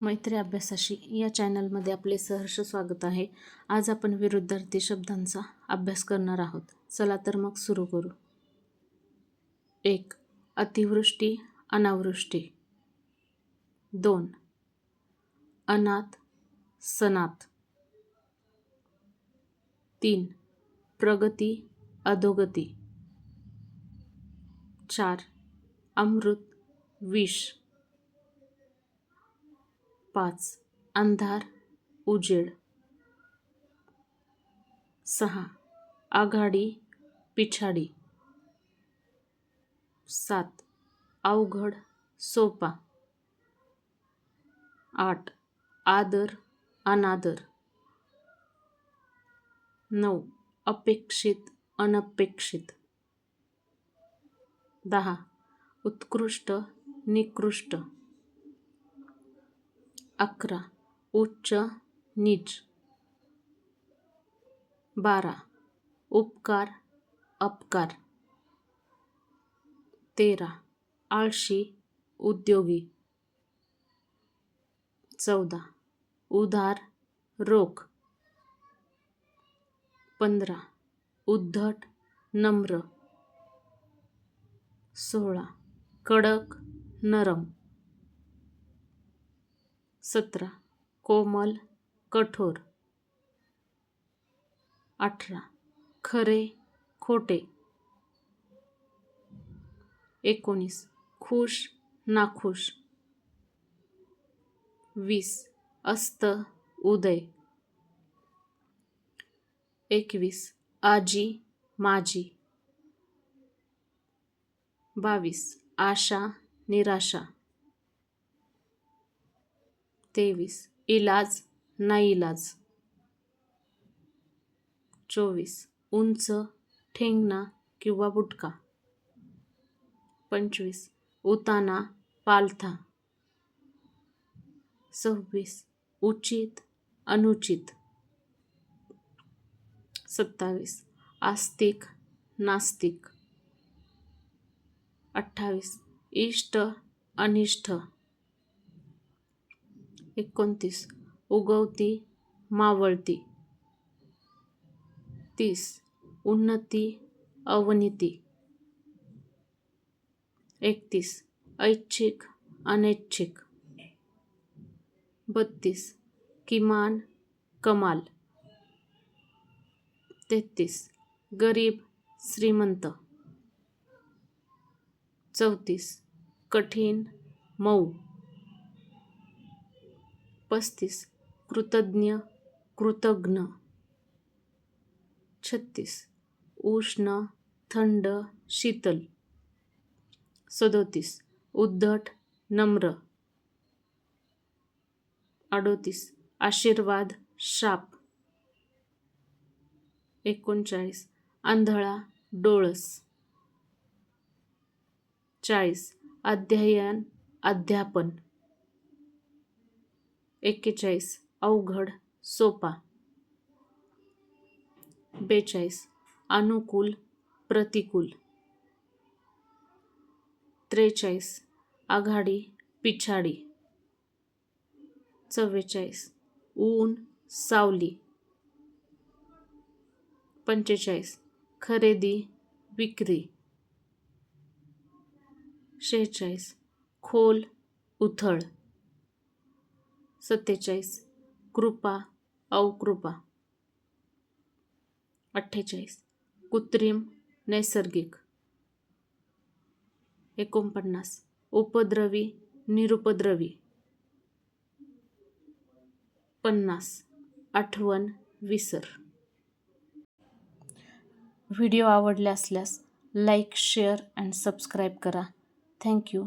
मैत्री अभ्यासाशी या चॅनलमध्ये आपले सहर्ष स्वागत आहे. आज आपण विरुद्धार्थी शब्दांचा अभ्यास करणार आहोत. चला तर मग सुरू करू. एक अतिवृष्टी अनावृष्टी. दोन अनाथ सनात तीन प्रगती अधोगती. चार अमृत विष. पाच. अंधार उजेड. सहा. आघाडी पिछाडी. सात. अवघड सोपा. आठ. आदर अनादर. नऊ. अपेक्षित अनपेक्षित. दहा. उत्कृष्ट निकृष्ट. अकरा. उच्च नीच बारा. उपकार अपकार. तेरा. आळशी उद्योगी. चौदा. उधार रोख. पंधरा. उद्धट नम्र. सोळा. कडक नरम. सतरा कोमल कठोर. अठरा खरे खोटे. एकोणीस खुश नाखुश. वीस अस्त उदय. एकवीस आजी माजी. बावीस आशा निराशा. तेवीस. इलाज नाईलाज चोवीस. उंच ठेंगणा किंवा बुटका. पंचवीस. उताना पालथा. सव्वीस. उचित अनुचित. सत्तावीस. आस्तिक नास्तिक. अठ्ठावीस. इष्ट अनिष्ट. एकोणतीस. उगवती मावळती. तीस. उन्नती अवनीती. एकतीस. ऐच्छिक अनैच्छिक. बत्तीस. किमान कमाल. तेहतीस. गरीब श्रीमंत. चौतीस. कठीण मऊ. पस्तीस. कृतज्ञ कृतघ्न. छत्तीस. उष्ण थंड शीतल. सदोतीस. उद्धट नम्र. अडोतीस. आशीर्वाद शाप. एकोणचाळीस. आंधळा डोळस. चाळीस. अध्ययन अध्यापन. एक्केचाळीस. अवघड. सोपा. बेचाळीस. अनुकूल. प्रतिकूल. त्रेचाळीस. आघाडी. पिछाडी. चव्वेचाळीस. ऊन. सावली. पंचेचाळीस. खरेदी. विक्री. शेहेचाळीस. खोल. उथळ. सत्तेचाळीस. कृपा अवकृपा अठ्ठेचाळीस. कृत्रिम नैसर्गिक. एकोणपन्नास. उपद्रवी निरुपद्रवी. पन्नास. आठवण विसर. व्हिडिओ आवडले असल्यास लाईक शेअर अँड सबस्क्राईब करा. Thank you.